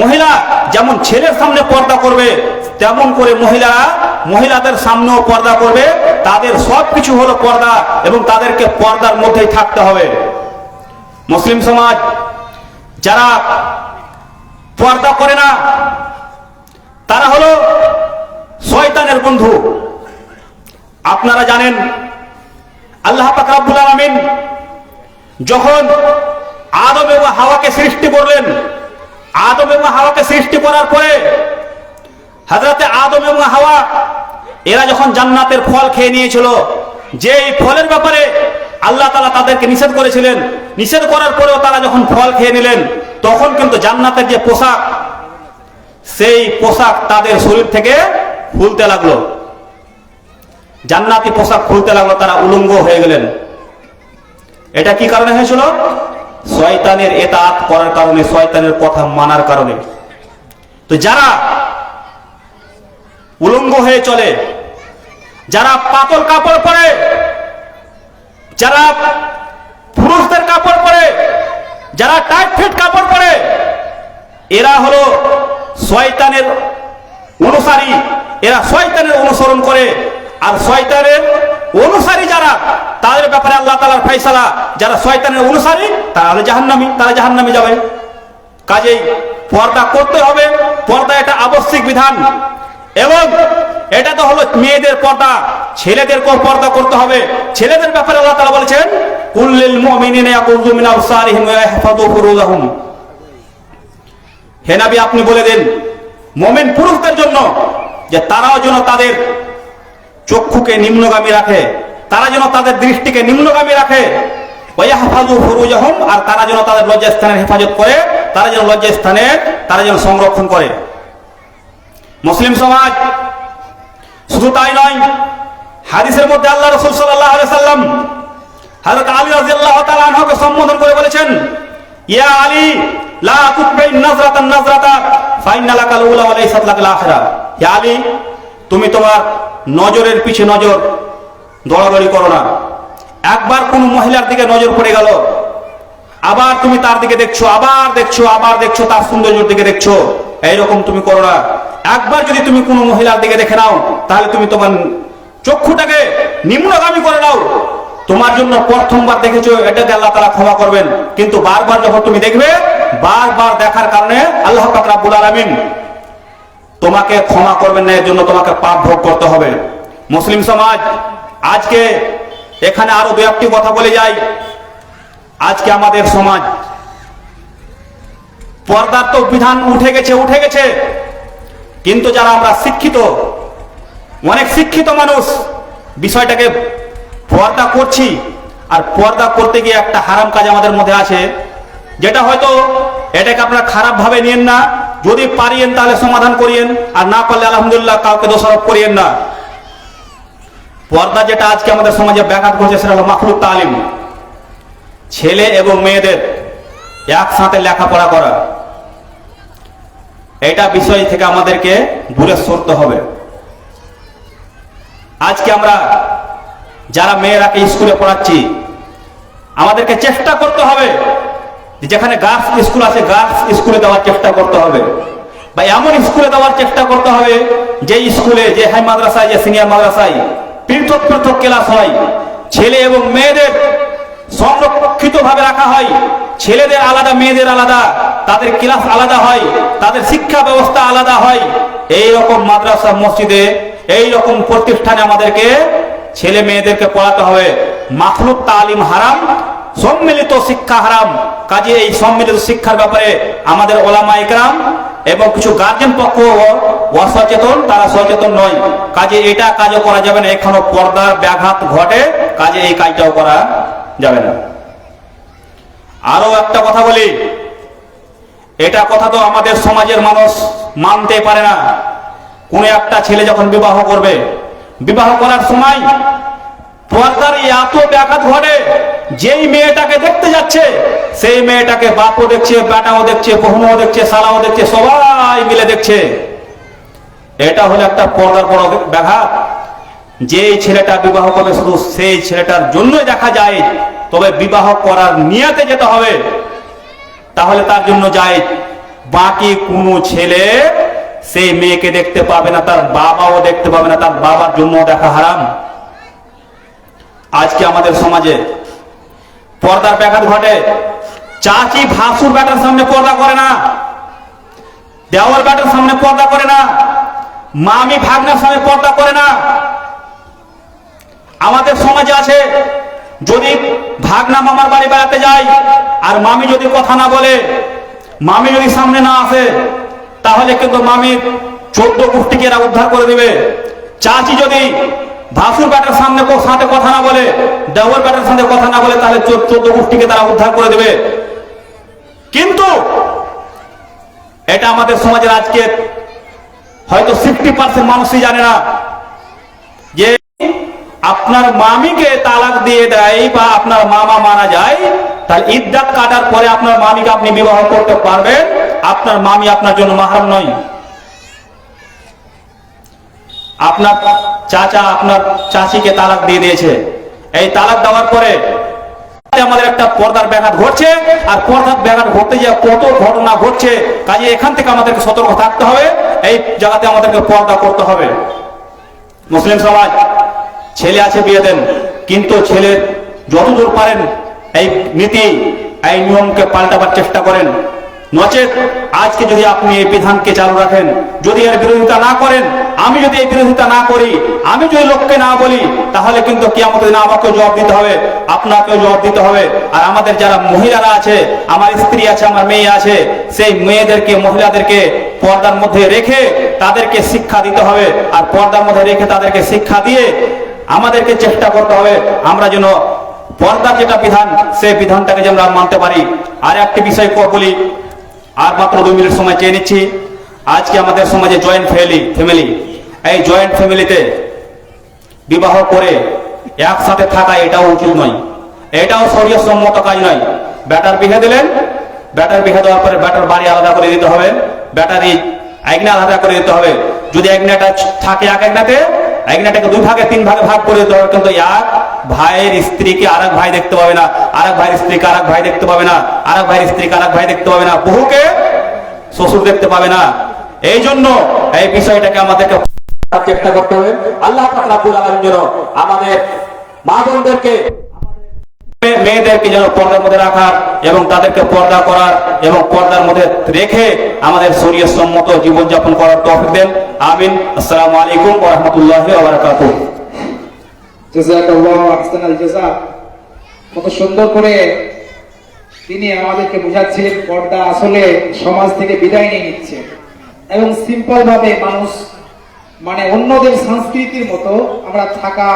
মহিলা যেমন ছেলের সামনে পর্দা করবে, তেমন করে মহিলারা মহিলাদের সামনেও পর্দা করবে। তাদের সব কিছু হলো পর্দা এবং তাদেরকে পর্দার মধ্যেই থাকতে হবে। মুসলিম সমাজ, যারা পর্দা করে না, তারা হলো শয়তানের বন্ধু। আপনারা জানেন, আল্লাহ পাক রাব্বুল আলামিন যখন আদম এবং হাওয়াকে সৃষ্টি করলেন আদম এবং হাওয়াকে সৃষ্টি করার পরে হাজরাতে আদম এবং হাওয়া, এরা যখন জান্নাতের ফল খেয়ে নিয়েছিল যে এই ফলের ব্যাপারে আল্লাহ তালা তাদেরকে নিষেধ করেছিলেন, নিষেধ করার পরেও তারা যখন ফল খেয়ে নিলেন, তখন কিন্তু জান্নাতের যে পোশাক, সেই পোশাক তাদের শরীর থেকে ফুলতে লাগল। জান্নাতি পোশাক খুলতে লাগল, তারা উলঙ্গ হয়ে গেলেন। এটা কি কারণে হয়েছিল? শয়তানের এতাত করার কারণে, শয়তানের কথা মানার কারণে। তো যারা উলঙ্গ হয়ে চলে, যারা পাতল কাপড় পরে, যারা পুরুষদের কাপড় পরে, যারা টাইট ফিট কাপড় পরে, এরা হলো শয়তানের অনুসারী। এরা শয়তানের অনুসরণ করে, আর শয়তানের অনুসারী যারা, তাদের ব্যাপারে আল্লাহ তালার ফাইসালা যারা শয়তানের অনুসারী, তারা জাহান্নামী, তারা জাহান্নামে যাবে। কাজেই পর্দা করতে হবে, পর্দা এটা আবশ্যিক বিধান। এবং এটা তো হলো মেয়েদের পর্দা ছেলেদেরকেও পর্দা করতে হবে। ছেলেদের ব্যাপারে আল্লাহ তালা বলেছেন কুল্লিল মুমিনিনা ইয়াকুযু আপনি বলে দেন, মোমেন পুরুষদের জন্য, যে তারাও যেন তাদের চক্ষুকে নিম্নগামী রাখে, তারা যেন তাদের দৃষ্টিকে নিম্নগামী রাখে। আর তারা যেন তাদের লজ্জাস্থানের হেফাজত করে, তারা যেন লজ্জাস্থানের তারা যেন সংরক্ষণ করে। মুসলিম সমাজ, শুধু তাই নয়, হাদিসের মধ্যে আল্লাহ রসুল আলাইহি সাল্লাম হযরত আলী রাদিয়াল্লাহু তাআলা আনহুকে সম্বোধন করে বলেছেন, ইয়া আলী, লা তুকবাইন নাজরাতান নাজরাতা ফাইন্না লাকাল উলা ওয়া লাইসাত লাকাল আখিরা। হে আলী তুমি তোমার নজরের পিছে নজর দৌড়াদৌড়ি করো না। একবার কোন মহিলার দিকে নজর পড়ে গেল, আবার তুমি তার দিকে দেখছ, আবার দেখছ আবার দেখছ, তার সৌন্দর্যের দিকে দেখছ, এইরকম তুমি করো না। একবার যদি তুমি কোনো মহিলার দিকে দেখে নাও, তাহলে তুমি তোমার চক্ষুটাকে নিম্নগামী করে নাও। তোমার জন্য প্রথমবার দেখেছ, এটাকে আল্লাহ তারা ক্ষমা করবেন। কিন্তু বারবার যখন তুমি দেখবে, বারবার দেখার কারণে আল্লাহ পাক রাব্বুল আলামিন তোমাকে ক্ষমা করবেন না এর জন্য তোমাকে পাপ ভোগ করতে হবে। মুসলিম সমাজ, আজকে এখানে আরও দু একটি কথা বলে যাই। আজকে আমাদের সমাজ পর্দার তো বিধান উঠে গেছে উঠে গেছে। কিন্তু যারা আমরা শিক্ষিত, অনেক শিক্ষিত মানুষ, বিষয়টাকে পর্দা করছি। আর পর্দা করতে গিয়ে একটা হারাম কাজ আমাদের মধ্যে আছে। যেটা হয়তো এটাকে আপনারা খারাপ ভাবে নিয়েন না। যদি পারিয়েন তাহলে সমাধান করিয়েন, আর না পারলে আলহামদুলিল্লাহ কাউকে দোষারোপ করিয়েন না। পর্দা যেটা আজকে আমাদের সমাজে ব্যাঘাত ঘটছে সেটা হলো মাখলুক তালিম। ছেলে এবং মেয়েদের একসাথে লেখাপড়া করা। এটা বিষয় থেকে আমাদেরকে দূরে সরতে হবে। আজকে আমরা যারা মেয়েরাকে স্কুলে পড়াচ্ছি, আমাদেরকে চেষ্টা করতে হবে যেখানে গার্লস স্কুল আছে, গার্লস স্কুলে দেওয়ার চেষ্টা করতে হবে। বা এমন স্কুলে দেওয়ার চেষ্টা করতে হবে, যে স্কুলে, যে হাই মাদ্রাসায়, যে সিনিয়র মাদ্রাসায় পৃথক পৃথক ক্লাস হয়, ছেলে এবং মেয়েদের সংরক্ষিত ভাবে রাখা হয়, ছেলেদের আলাদা, মেয়েদের আলাদা, তাদের ক্লাস আলাদা হয়, তাদের শিক্ষা ব্যবস্থা আলাদা হয়। এই রকম মাদ্রাসা, মসজিদে এই রকম প্রতিষ্ঠানে আমাদেরকে ছেলে মেয়েদেরকে পড়াতে হবে। মাখলুক তালিম হারাম সম্মিলিত শিক্ষা হারাম। কাজে এই সম্মিলিত শিক্ষার ব্যাপারে আমাদের ওলামা ইকরাম এবং কিছু গার্জেন পক্ষ অসচেতন, তারা সচেতন নয়। কাজে এটা কাজও করা যাবে না, এখনও পর্দার ব্যাঘাত ঘটে, কাজে এই কাজটাও করা যাবে না। আরও একটা কথা বলি। এটা কথা তো আমাদের সমাজের মানুষ মানতে পারে না। কোন একটা ছেলে যখন বিবাহ করবে, বিবাহ করার সময় পর্দার এত ব্যাঘাত ঘটে যেই মেয়েটাকে দেখতে যাচ্ছে, সেই মেয়েটাকে বাপও দেখছে, বেটাও দেখছে বহুমাও দেখছে সালাও দেখছে, সবাই মিলে দেখছে। এটা হলো একটা পর্দার বড় ব্যাঘাত। যেই ছেলেটা বিবাহ করবে শুধু সেই ছেলেটার জন্যই দেখা যায়, তবে বিবাহ করার নিয়াতে যেতে হবে। তাহলে তার জন্য যায়, বাকি কোনো ছেলে সেই মেয়েকে দেখতে পাবে না, তার বাবাও দেখতে পাবে না, তার বাবার জন্য দেখা হারাম। আজকে আমাদের সমাজে পর্দার ব্যাঘাত ঘটে। চাচি ভাসুর ব্যাটার সামনে পর্দা করে না। দেওয়ার ব্যাটার সামনে পর্দা করে না। মামি ভাগনার সামনে পর্দা করে না। আমাদের সমাজে আছে, যদি ভাগনা মামার বাড়ি বেড়াতে যায় আর মামি যদি কথা না বলে, মামি যদি সামনে না আসে, তাহলে কিন্তু মামির চোদ্দ গোষ্ঠীকে এরা উদ্ধার করে দিবে। চাচি যদি ভাসুর ব্যাটার সামনে সাথে কথা না বলে, দেওয়ার ব্যাটার সাথে কথা না বলে তাহলে চোদ্দ গোষ্ঠীকে তারা উদ্ধার করে দেবে। কিন্তু এটা আমাদের সমাজের আজকে হয়তো সিক্সটি পার্সেন্ট মানুষই জানে না যে আপনার মামিকে তালাক দিয়ে দেয় বা আপনার মামা মারা যায়, তাহলে ইদ্যাত কাটার পরে আপনার মামিকে আপনি বিবাহ করতে পারবেন। আপনার মামি আপনার জন্য মাহারাম নয়। আপনার চাচা আপনার চাচিকে তালাক দিয়ে দিয়েছে। এই তালাক দেওয়ার পরে আমাদের একটা পর্দার ব্যাঘাত ঘটছে, আর পর্দার ব্যাঘাত ঘটতে যে কত ঘটনা ঘটছে, কাজে এখান থেকে আমাদেরকে সতর্ক থাকতে হবে, এই জায়গাতে আমাদেরকে পর্দা করতে হবে। মুসলিম সমাজ, ছেলে আছে বিয়ে দেন, কিন্তু ছেলে যতদূর পারেন এই নীতি, এই নিয়মকে পাল্টাবার চেষ্টা করেন। নচেত আজকে যদি আপনি এই বিধানকে চালু রাখেন, যদি এর বিরোধিতা না করেন, আমি যদি এই বিরোধিতা না করি, আমি যদি লোককে না বলি, তাহলে কিন্তু কি আমাদের দিন আমাকে জবাব দিতে হবে, আপনাকেও জবাব দিতে হবে। আর আমাদের যারা মহিলারা আছে, আমার স্ত্রী আছে, আমার মেয়ে আছে, সেই মেয়েদেরকে, মহিলাদেরকে পর্দার মধ্যে রেখে তাদেরকে শিক্ষা দিতে হবে। আর পর্দার মধ্যে রেখে তাদেরকে শিক্ষা দিয়ে আমাদেরকে চেষ্টা করতে হবে, আমরা যেন পর্দার যেটা বিধান, সেই বিধানটাকে যেন আমরা মানতে পারি। আর একটি বিষয় বলি আর মাত্র দুই মিনিট সময় চেয়ে নিচ্ছি। আজকে আমাদের সমাজে জয়েন্ট ফ্যামিলি ফ্যামিলি এই জয়েন্ট ফ্যামিলিতে বিবাহ করে একসাথে থাকা এটাও উচিত নয়। এটাও শরীয় সম্মত কাজ নয়। ব্যাটার বিহে দিলেন, ব্যাটার বিহে দেওয়ার পরে ব্যাটার বাড়ি আলাদা করে দিতে হবে ব্যাটারি একনা আলাদা করে দিতে হবে। যদি একনাটা থাকে এক একনাতে একনাটাকে দুই ভাগে, তিন ভাগে ভাগ করে দিতে হবে, কিন্তু এক ভাইয়ের স্ত্রীকে আরেক ভাই দেখতে পাবে না, আরেক ভাইয়ের স্ত্রীকে আরেক ভাই দেখতে পাবে না, আরেক ভাইয়ের স্ত্রীকে আরেক ভাই দেখতে পাবে না, বহুকে শ্বশুর দেখতে পাবে না। এই জন্য এই বিষয়টাকে আমাদেরকে চেষ্টা করতে হবে। আল্লাহ যেন আমাদের মা বোনদেরকে মেয়েদেরকে যেন পর্দার মধ্যে রাখার এবং তাদেরকে পর্দা করার এবং পর্দার মধ্যে রেখে আমাদের শরীর সম্মত জীবনযাপন করার তৌফিক দেন। আমিন। আসসালামু আলাইকুম ওয়া কত সুন্দর করে তিনি আমাদেরকে বোঝাচ্ছিলেন পর্দা আসলে সমাজ থেকে বিদায় নিয়ে নিচ্ছে। এবং সিম্পল ভাবে মানুষ মানে অন্যদের সংস্কৃতির মতো আমরা থাকা,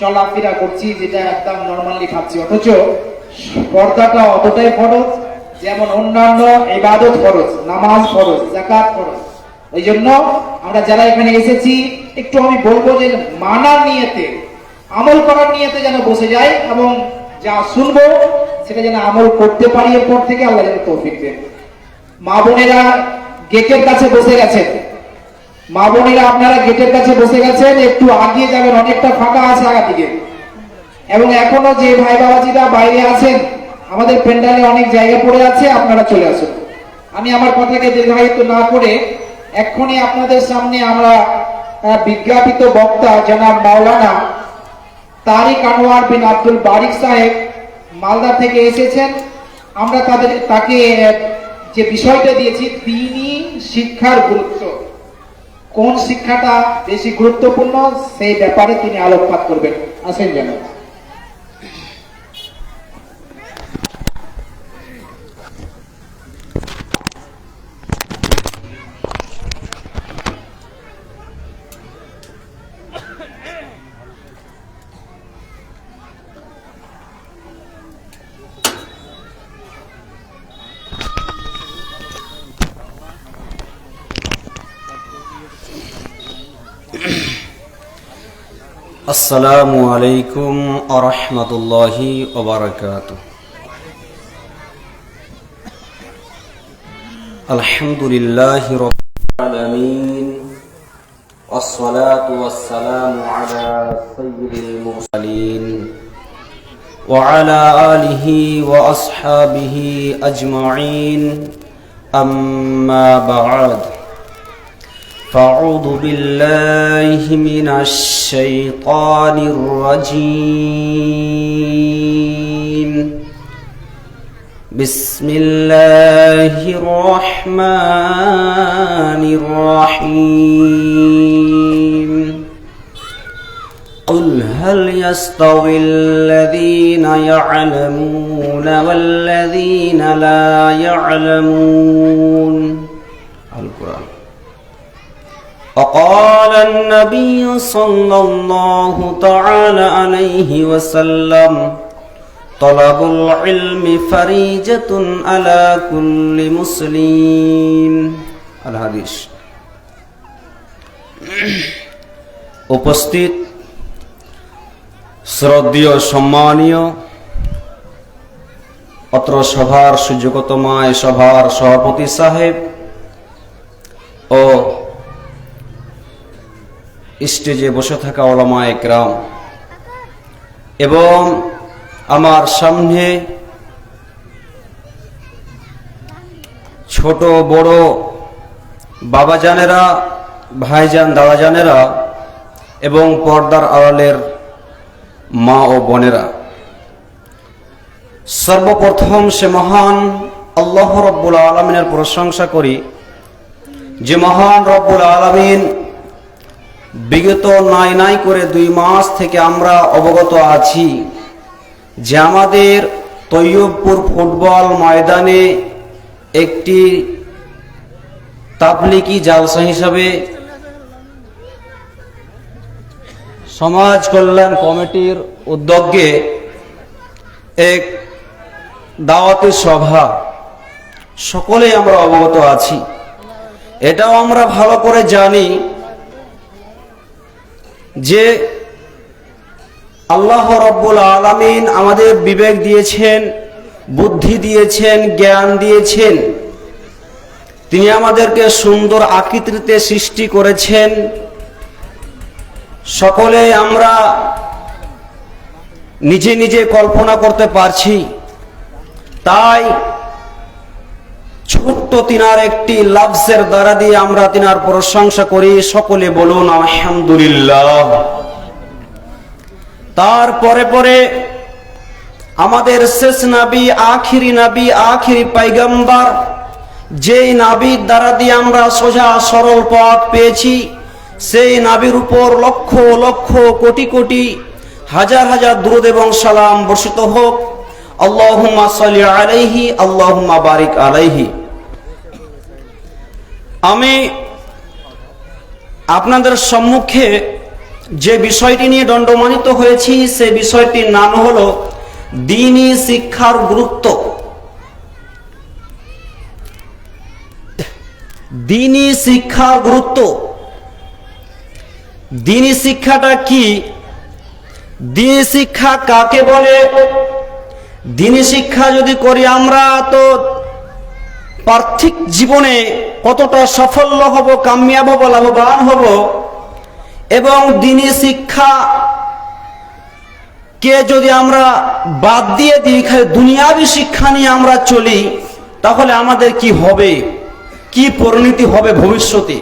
চলাফেরা করছি, যেটা একদম নর্মালি ভাবছি। অথচ পর্দাটা অতটাই ফরজ, যেমন অন্যান্য ইবাদত ফরজ, নামাজ ফরজ জাকাত ফরজ। ওই জন্য আমরা যারা এখানে এসেছি, একটু আমি বলব যে মানার নিয়েতে আমল করার নিয়েতে যেন বসে যায় এবং যা শুনব, সেটা যেন আমল করতে পারি এরপর থেকে আল্লাহ যেন তৌফিক দেন। মা বোনেরা গেটের কাছে বসে গেছেন। মা বোনেরা, আপনারা গেটের কাছে বসে গেছেন, একটু আগিয়ে যাবেন, অনেকটা ফাঁকা আছে আগা দিকে এবং এখনও যে ভাই বাবাজিরা বাইরে আছেন, আমাদের পেন্ডালে অনেক জায়গা পড়ে আছে, আপনারা চলে আসুন। আমি আমার কথাকে দীর্ঘায়িত না করে এক্ষুনি আপনাদের সামনে আমরা বিজ্ঞাপিত বক্তা জনাব মাওলানা তারিক আনোয়ার বিন আব্দুল বারিক সাহেব মালদা থেকে এসেছেন। আমরা তাদের, তাকে যে বিষয়টা দিয়েছি, তিনি শিক্ষার গুরুত্ব। কোন শিক্ষাটা বেশি গুরুত্বপূর্ণ সেই ব্যাপারে তিনি আলোকপাত করবেন। আসেন যেন। السلام عليكم ورحمة الله وبركاته. الحمد لله رب العالمين والصلاة والسلام على سيد المرسلين وعلى آله وأصحابه أجمعين. أما بعد فأعوذ بالله من الشيطان الرجيم. بسم الله الرحمن الرحيم. قل هل يستوي الذين يعلمون والذين لا يعلمون؟ وقال النبي صلى الله تعالى عليه وسلم طلب العلم فريجة على كل مسلم الحديث উপস্থিত শ্রদ্ধীয় সম্মানীয় অত্র সভার সুযোগতমায় সভার সভাপতি সাহেব ও স্টেজে বসে থাকা ওলামায় গ্রাম এবং আমার সামনে ছোট বড় বাবাজানেরা ভাইজান দাদাজানেরা এবং পর্দার আড়ালের মা ও বোনেরা। সর্বপ্রথম সে মহান আল্লাহ রব্বুল আলমিনের প্রশংসা করি। যে মহান রব্বুল আলমিন বিগত নাই নাই করে দুই মাস থেকে আমরা অবগত আছি যে আমাদের তৈয়বপুর ফুটবল ময়দানে একটি তাবলিকি জালসা হিসাবে সমাজ কল্যাণ কমিটির উদ্যোগে এক দাওয়াতি সভা। সকলেই আমরা অবগত আছি। এটাও আমরা ভালো করে জানি যে আল্লাহ রব্বুল আলামিন আমাদের বিবেক দিয়েছেন, বুদ্ধি দিয়েছেন, জ্ঞান দিয়েছেন। তিনি আমাদেরকে সুন্দর আকৃতিতে সৃষ্টি করেছেন। সকলে আমরা নিজে নিজে কল্পনা করতে পারছি। তাই ছোট্ট তিনার একটি লাভসের দ্বারা দিয়ে আমরা তিনার প্রশংসা করি, সকলে বলুন, আলহামদুলিল্লাহ। তারপরে পরে আমাদের শেষ নাবি, আখিরি নাবি, আখিরি পাইগাম্বার, যেই নাবির দ্বারা দিয়ে আমরা সোজা সরল পথ পেয়েছি, সেই নাবির উপর লক্ষ লক্ষ, কোটি কোটি, হাজার হাজার দ্রুদ এবং সালাম বর্ষিত হোক। আল্লাহুম্মা সাল্লি আলাইহি, আল্লাহুম্মা বারিক আলাইহি। আমি আপনাদের সম্মুখে যে বিষয়টি নিয়ে দণ্ডমানিত হয়েছি, সে বিষয়টির নাম হল দিনই শিক্ষার গুরুত্ব। দিনই শিক্ষার গুরুত্ব। দিনই শিক্ষাটা কি? দিনই শিক্ষা কাকে বলে? দিনই শিক্ষা যদি করি আমরা, তো পার্থিক জীবনে কতটা সাফল্য হব, কামিয়াব হব, লাভবান হব, এবং দিনই শিক্ষা কে যদি আমরা বাদ দিয়ে দিই, খালি দুনিয়াবি শিক্ষা নিয়ে আমরা চলি, তাহলে আমাদের কি হবে? কি পরিণতি হবে ভবিষ্যতে?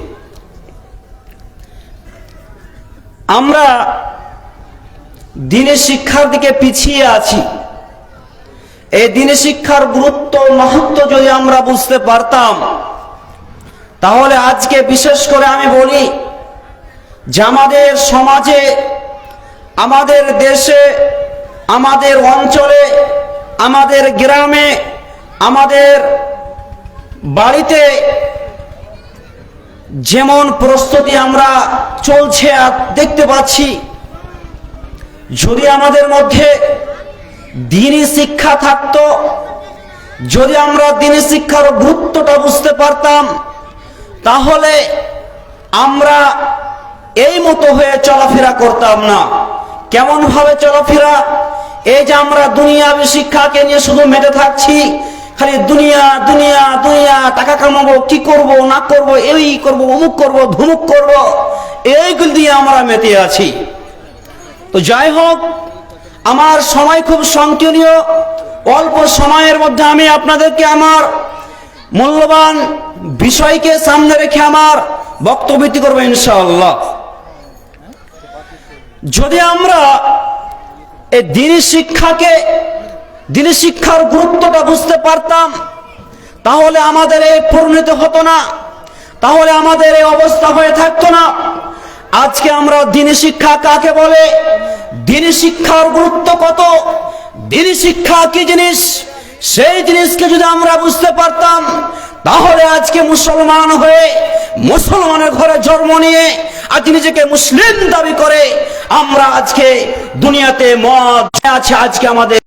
আমরা দিনের শিক্ষার দিকে পিছিয়ে আছি। এই দিনের শিক্ষার গুরুত্ব মাহাত্ম যদি আমরা বুঝতে পারতাম, তাহলে আজকে বিশেষ করে আমি বলি যে আমাদের সমাজে, আমাদের দেশে, আমাদের অঞ্চলে, আমাদের গ্রামে, আমাদের বাড়িতে যেমন প্রস্তুতি আমরা চলছে দেখতে পাচ্ছি, যদি আমাদের মধ্যে দিনই শিক্ষা থাকতো। যদি আমরা দিনই শিক্ষার গুরুত্বটা বুঝতে পারতাম, তাহলে আমরা এই মতো হয়ে চলাফেরা করতাম না। কেমন ভাবে চলাফেরা? এই যে আমরা দুনিয়াবি শিক্ষাকে নিয়ে শুধু মেতে থাকছি, খালি দুনিয়া দুনিয়া দুনিয়া, টাকা কামাবো, কি করব, না করব, এই করব, অমুক করব, ধুমুক করব, এইগুলো দিয়ে আমরা মেতে আছি। তো যাই হোক আমার সময় খুব সংকীর্ণ অল্প সময়ের মধ্যে আমি আপনাদেরকে আমার মূল্যবান বিষয়কে সামনে রেখে আমার বক্তব্যটি করব ইনশাআল্লাহ। যদি আমরা এই দিনী শিক্ষাকে, দিনী শিক্ষার গুরুত্বটা বুঝতে পারতাম, তাহলে আমাদের এই পরিণতি হতো না, তাহলে আমাদের এই অবস্থা হয়ে থাকতো না। আজকে আমরা দিনী শিক্ষা কাকে বলে? দিনী শিক্ষার গুরুত্ব কত? দিনী শিক্ষা কি জিনিস? সেই জিনিসকে যদি আমরা বুঝতে পারতাম, তাহলে আজকে মুসলমান হয়ে, মুসলমানের ঘরে জন্ম নিয়ে আজ নিজেকে মুসলিম দাবি করে, আমরা আজকে দুনিয়াতে মদ, আছে আজকে আমাদের